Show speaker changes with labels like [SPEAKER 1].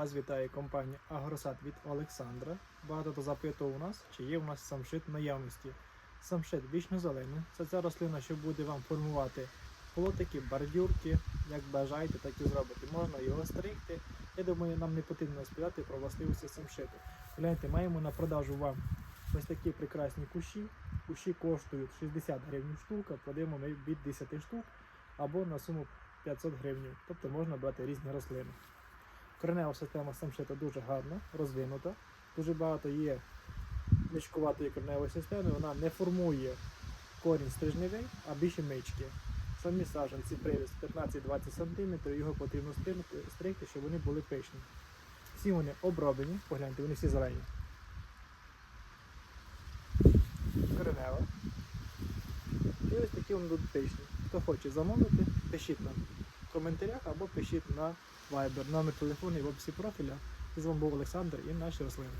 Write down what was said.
[SPEAKER 1] Вас вітає компанія Агросад від Олександра. Багато хто запитував у нас, чи є у нас самшит в наявності. Самшит вічно зелений. Це ця рослина, що буде вам формувати плотики, бордюрки. Як бажаєте, так і зробити. Можна його стригти. Я думаю, нам не потрібно розповідати про властивості самшиту. Гляньте, маємо на продажу вам ось такі прекрасні кущі. Кущі коштують 60 гривень штука, продаємо ми від 10 штук або на суму 500 гривень. Тобто можна брати різні рослини. Коренева система самшита дуже гарна, розвинута. Дуже багато є мічкуватої кореневої системи, вона не формує корінь стрижневий, а більше мички. Самі саджанці привіз 15-20 см, його потрібно стригти, щоб вони були пишні. Всі вони оброблені, погляньте, вони всі зелені. Коренева. І ось такі вони будуть пишні. Хто хоче замовити, пишіть нам коментарях або пишіть на Viber. Номер телефону і в описі профіля. З вами був Олександр і наші рослини.